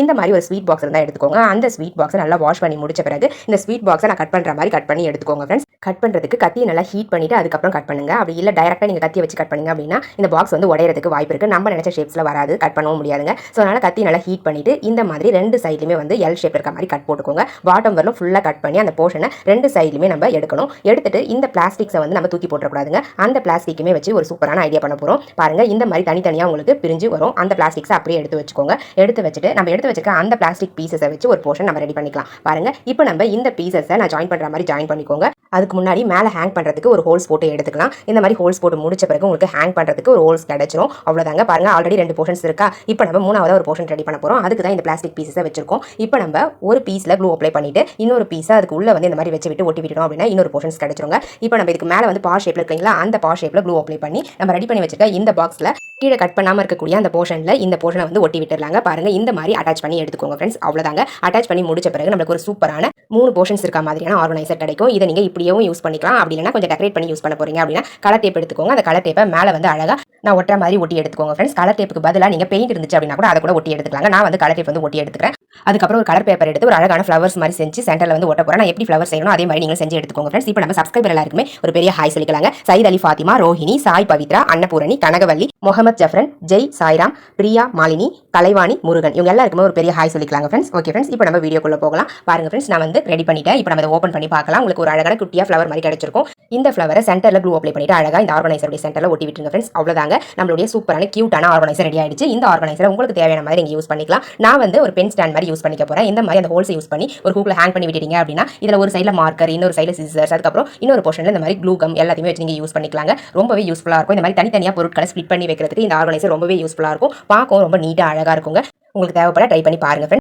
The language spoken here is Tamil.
இந்த மாதிரி ஒரு ஸ்வீட் பாக்ஸ் இருந்தால் எடுத்துக்கோங்க. அந்த ஸ்வீட் பாக்ஸை நல்லா வாஷ் பண்ணி முடிச்ச பிறகு இந்த ஸ்வீட் பாக்ஸை நான் கட் பண்ணுற மாதிரி கட் பண்ணி எடுத்துக்கோங்க ஃப்ரெண்ட்ஸ் கட் பண்ணுறதுக்கு கத்தியை நல்லா ஹீட் பண்ணிவிட்டு அதுக்கப்புறம் கட் பண்ணுங்க. அப்படி இல்லை டேரெக்டாக நீங்கள் கத்தியை வச்சு கட் பண்ணுங்க அப்படின்னா இந்த பாக்ஸ் வந்து உடையிறதுக்கு வாய்ப்பு இருக்குது நம்ம நினச்ச ஷேப்ஸில் வராது. கட் பண்ணவும் முடியாதுங்க. ஸோ அதனால் கத்தி நல்லா ஹீட் பண்ணிவிட்டு இந்த மாதிரி ரெண்டு சைட்லையுமே வந்து எல் ஷேப் இருக்க மாதிரி கட் போட்டுக்கோங்க. பாட்டம் வரலும் ஃபுல்லாக கட் பண்ணி அந்த போர்ஷனை ரெண்டு சைட்லையுமே நம்ம எடுக்கணும். எடுத்துட்டு இந்த பிளாஸ்டிக்ஸை வந்து நம்ம தூக்கி போட்டுறக்கூடாதுங்க. அந்த பிளாஸ்டிக்குமே வச்சு ஒரு சூப்பரான ஐடியா பண்ண போகிறோம் பாருங்கள் இந்த மாதிரி தனித்தனியாக உங்களுக்கு பிரிஞ்சு வரும். அந்த பிளாஸ்டிக்ஸை அப்படியே எடுத்து வச்சுக்கோங்க. எடுத்து வச்சுட்டு நம்ம எடுத்து வச்சுக்க அந்த பிளாஸ்டிக் பீசஸை வச்சு ஒரு போர்ஷன் நம்ம ரெடி பண்ணிக்கலாம். பாருங்க இப்போ நம்ம இந்த பீசஸை நான் ஜாயின் பண்ணுற மாதிரி ஜாயின் பண்ணிக்கோங்க. அதுக்கு முன்னாடி மேலே ஹேங் பண்ணுறதுக்கு ஒரு ஹோல்ஸ் போட்டு எடுத்துக்கலாம். இந்த மாதிரி ஹோல்ஸ் போட்டு முடிச்ச பிறகு உங்களுக்கு ஹேங் பண்ணுறதுக்கு ஒரு ஹோல்ஸ் கிடைச்சிரும். அவ்வளோதாங்க பாருங்க ஆல்ரெடி ரெண்டு போர்ஷன்ஸ் இருக்கா? இப்போ நம்ம மூணாவது ஒரு போர்ஷன் ரெடி பண்ண போகிறோம் அதுக்கு தான் இந்த பிளாஸ்டிக் பீசஸை வச்சிருக்கோம். இப்போ நம்ம ஒரு பீஸில் க்ளூ அப்ளை பண்ணிட்டு இன்னொரு பீஸை அதுக்கு உள்ள வந்து இந்த மாதிரி வச்சு விட்டு ஒட்டி விட்டுட்டோம் அப்படின்னா இன்னொரு போர்ஷன்ஸ் கிடைச்சிருங்க. இப்போ நம்ம இதுக்கு மேலே வந்து பா ஷேப்பில் இருக்கீங்களா? அந்த பா ஷேப்பில் க்ளூ அப்ளை பண்ணி நம்ம ரெடி பண்ணி வச்சிருக்க இந்த பாக்ஸில் கீழே கட் பண்ணாமல் இருக்கக்கூடிய அந்த போர்ஷனில் இந்த போர்ஷனை வந்து ஒட்டி விட்டுருலாங்க. பாருங்கள் இந்த மாதிரி அட்டாச் பண்ணி எடுத்துக்கோங்க ஃப்ரெண்ட்ஸ் அவ்வளோதாங்க அட்டாச் பண்ணி முடிச்ச பிறகு நம்மளுக்கு ஒரு சூப்பரான மூணு போர்ஷன்ஸ் இருக்க மாதிரியான ஆர்கனைசர் கிடைக்கும். இதை நீங்கள் இப்படியும் யூஸ் பண்ணிக்கலாம். அப்படி இல்லைனா கொஞ்சம் டெக்கரேட் பண்ணி யூஸ் பண்ண போறீங்க அப்படின்னா கலர் டேப் எடுத்துக்கோங்க. அந்த கலர் டேப்பை மேலே வந்து அழகாக நான் ஒட்டுற மாதிரி ஒட்டி எடுத்துக்கோங்க ஃப்ரெண்ட்ஸ் கலர் டேப்புக்கு பதிலாக நீங்கள் பெயிண்ட் இருந்துச்சு அப்படின்னா கூட அதை கூட ஒட்டி எடுத்துக்கலாங்க. நான் வந்து கலர் டேப் வந்து ஒட்டி எடுத்துக்கிறேன். அதுக்கப்புறம் ஒரு கலர் பேப்பர் எடுத்து ஒரு அழகான ஃப்ளவர்ஸ் மாதிரி செஞ்சு சென்டரில் வந்து ஓட்ட போகிறேன் நான் எப்படி ஃப்ளவர் செய்யணும் அதே மாதிரி நீங்கள் செஞ்சு எடுத்துக்கோங்க ஃப்ரெண்ட்ஸ் இப்போ நம்ம சப்ஸ்கிரைபர் எல்லாருக்குமே ஒரு பெரிய ஹாய் சொல்லிக்கலாங்க. சைத் அலி ஃபாத்திமா ரோஹிணி சாய் பவித்ரா அன்னபூரணி கனகவல்லி முகமது ஜஃப்ரன் ஜெய் சாய்ராம் பிரியா மாலினி கலைவாணி முருகன். இவங்க எல்லாருக்குமே ஒரு பெரிய ஹாய் சொல்லிக்கலாங்க ஃப்ரெண்ட்ஸ் ஓகே ஃப்ரெண்ட்ஸ் இப்போ நம்ம வீடியோக்குள்ள போகலாம். பாருங்க ஃப்ரெண்ட்ஸ் நான் வந்து ரெடி பண்ணிட்டேன். இப்போ நம்ம அதை ஓப்பன் பண்ணி பார்க்கலாம். உங்களுக்கு ஒரு அழகான குட்டியா ஃப்ளவர் மாதிரி கிடைச்சிருக்கும். இந்த ஃப்ளவரை சென்டரில் க்ளூ அப்ளை பண்ணிட்டு அழகாக இந்த ஆர்கனைசருடைய சென்டரில் ஒட்டி விட்டுருங்க ஃப்ரெண்ட்ஸ் அவ்வளோதாங்க நம்மளுடைய சூப்பரான கியூட்டான ஆர்கனைசர் ரெடி ஆயிடுச்சு. இந்த ஆர்கனைசரை உங்களுக்கு தேவையான மாதிரி நீங்கள் யூஸ் பண்ணிக்கலாம். நான் வந்து ஒரு பென் ஸ்டாண்ட் மாதிரி யூஸ் பண்ணிக்க போகிறேன் இந்த மாதிரி அந்த ஹோல்ஸை யூஸ் பண்ணி ஒரு ஹூக்கில் ஹேங் பண்ணி விட்டுட்டீங்க அப்படின்னா இதில் ஒரு சைடில் மார்க்கர் இன்னொரு சைடில் சிசர்ஸ் அதுக்கப்புறம் இன்னொரு போர்ஷனில் இந்த மாதிரி க்ளூ கம் எல்லாத்தையுமே வச்சு நீங்கள் யூஸ் பண்ணிக்கலாங்க. ரொம்பவே யூஸ்ஃபுல்லாக இருக்கும். இந்த மாதிரி தனித்தனியாக பொருட்களை ஸ்ப்ளிட் பண்ணி வைக்கிறதுக்கு இந்த ஆர்கனைசர் ரொம்பவே யூஸ்ஃபுல்லாக இருக்கும். பார்க்கவும் ரொம்ப நீட்டாக அழகாக இருக்குங்க. உங்களுக்கு தேவைப்பட ட்ரை பண்ணி பாருங்க ஃப்ரெண்ட்